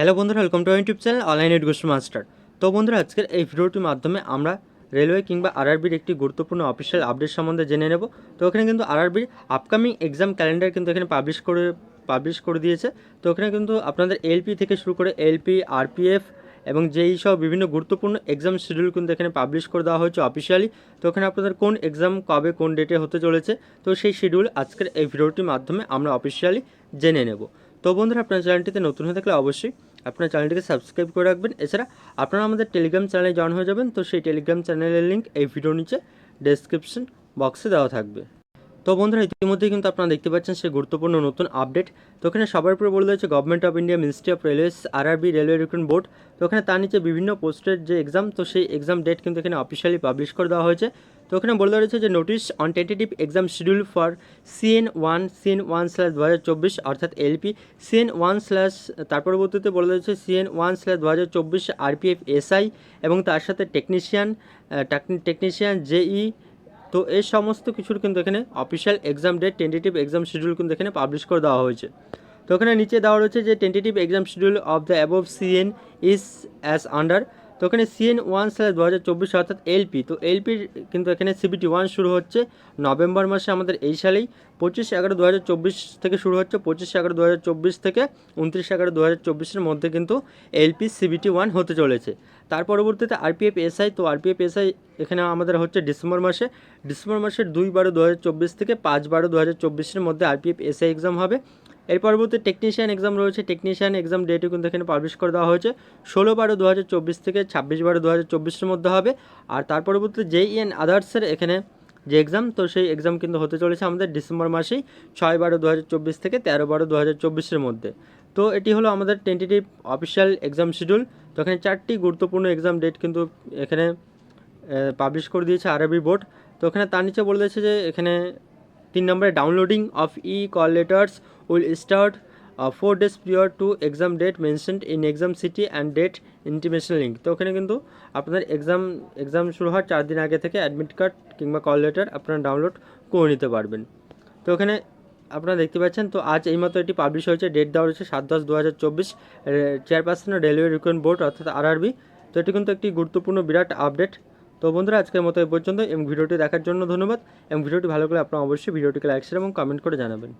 Hello বন্ধুরা welcome to YouTube channel online education master তো বন্ধুরা, আজকের এই ভিডিওটির মাধ্যমে আমরা রেলওয়ে কিংবা আরআরবির একটি গুরুত্বপূর্ণ অফিসিয়াল আপডেট সম্বন্ধে জেনে নেব। তো ওখানে কিন্তু আরআরবির আপকামিং এক্সাম ক্যালেন্ডার কিন্তু এখানে পাবলিশ করে পাবলিশ করে দিয়েছে। তো ওখানে কিন্তু আপনাদের এলপি থেকে শুরু করে এলপি আরপিএফ এবং যেই সব বিভিন্ন গুরুত্বপূর্ণ এক্সাম শিডিউল কিন্তু এখানে পাবলিশ করে দেওয়া হয়েছে অফিসিয়ালি তো ওখানে আপনাদের কোন এক্সাম কবে, কোন ডেটে হতে চলেছে, তো সেই শিডিউল আজকের এই ভিডিওটির মাধ্যমে আমরা অফিসিয়ালি জেনে নেব। তো বন্ধুরা, আপনার চ্যানেলটিতে নতুন হয়ে থাকলে অবশ্যই আপনার চ্যানেলটিকে সাবস্ক্রাইব করে রাখবেন। এছাড়া আপনারা আমাদের টেলিগ্রাম চ্যানেলে জয়েন হয়ে যাবেন। তো সেই টেলিগ্রাম চ্যানেলের লিঙ্ক এই ভিডিওর নিচে ডেসক্রিপশন বক্সে দেওয়া থাকবে। তো বন্ধুরা ইতিমধ্যে কিন্তু আপনারা দেখতে পাচ্ছেন সেই গুরুত্বপূর্ণ নতুন আপডেট তো ওখানে সবার উপরে বলে দিয়েছে government of India ministry of railways R RRB railway recruitment board তো ওখানে তার নিচে বিভিন্ন পোস্টের যে এক্সাম তো সেই এক্সাম ডেট কিন্তু এখানে অফিসিয়ালি পাবলিশ করে দেওয়া হয়েছে। তো ওখানে বলে দেওয়া রয়েছে যে notice on tentative exam schedule for CEN one CEN one slash দু হাজার চব্বিশ অর্থাৎ এলপি সিএন ওয়ান স্ল্যাশ তার পরবর্তীতে বলে হয়েছে সিএন ওয়ান স্ল্যাশ দু হাজার চব্বিশ আরপিএফ এসআই এবং তার সাথে টেকনিশিয়ান টেকনিশিয়ান জেই তো এই সমস্ত কিছুর কিন্তু এখানে official exam date tentative exam schedule কিন্তু এখানে পাবলিশ করে দেওয়া হয়েছে। তো ওখানে নিচে দেওয়া রয়েছে যে tentative exam schedule of the above CEN is as under তো ওখানে সিএন ওয়ান স্ল্যাশ দু হাজার চব্বিশ অর্থাৎ এলপি, তো এলপির কিন্তু এখানে সিবিটি ওয়ান শুরু হচ্ছে নভেম্বর মাসে আমাদের এই সালেই, পঁচিশ এগারো দু চব্বিশ থেকে শুরু হচ্ছে, পঁচিশ এগারো দু হাজার চব্বিশ থেকে উনত্রিশ এগারো দু হাজার চব্বিশের মধ্যে কিন্তু এলপি সিবিটি ওয়ান হতে চলেছে। তার পরবর্তীতে আরপিএফ এসআই, তো আরপিএফ এসআই এখানে আমাদের হচ্ছে ডিসেম্বর মাসে, ডিসেম্বর মাসের দুই বারো দু চব্বিশ থেকে পাঁচ বারো দু হাজার চব্বিশের মধ্যে আরপিএফ এসআই এক্সাম হবে। এর পরবর্তী টেকনিশিয়ান এক্সাম রয়েছে। টেকনিশিয়ান এক্সাম ডেটও কিন্তু এখানে পাবলিশ করে দেওয়া হয়েছে। ষোলো বারো দু থেকে ছাব্বিশ বারো দু হাজার মধ্যে হবে। আর তার পরবর্তী জেই এন আদার্সের এখানে যে এক্সাম তো সেই এক্সাম কিন্তু হতে চলেছে আমাদের ডিসেম্বর মাসেই ছয় বারো দু থেকে তেরো বারো দু মধ্যে। তো এটি হলো আমাদের টেন্টেটিভ অফিসিয়াল এক্সাম শিডিউল তো এখানে চারটি গুরুত্বপূর্ণ এক্সাম ডেট কিন্তু এখানে পাবলিশ করে দিয়েছে আরবি বোর্ড। তো এখানে তার নিচে বলে দিয়েছে যে এখানে তিন নম্বরে downloading of E call letters will start four days prior to exam date mentioned in exam city and date intimation link তো ওখানে কিন্তু আপনাদের এক্সাম এক্সাম শুরু হওয়ার চার দিন আগে থেকে অ্যাডমিট কার্ড কিংবা কল লেটার আপনারা ডাউনলোড করে নিতে পারবেন। তো ওখানে আপনারা দেখতে পাচ্ছেন, তো আজ এইমাত্র এটি পাবলিশ হয়েছে ডেট দেওয়া রয়েছে সাত দশ দু হাজার চব্বিশ চেয়ারপারসন রেলওয়ে রিক্রুটমেন্ট বোর্ড অর্থাৎ আরআরবি তো এটি কিন্তু একটি গুরুত্বপূর্ণ বিরাট আপডেট তো বন্ধুরা, আজকের মতো এ পর্যন্ত এবং ভিডিওটি দেখার জন্য ধন্যবাদ। এবং ভিডিওটি ভালো করে আপনারা অবশ্যই ভিডিওটিকে লাইক শেয়ার এবং কমেন্ট করে জানাবেন।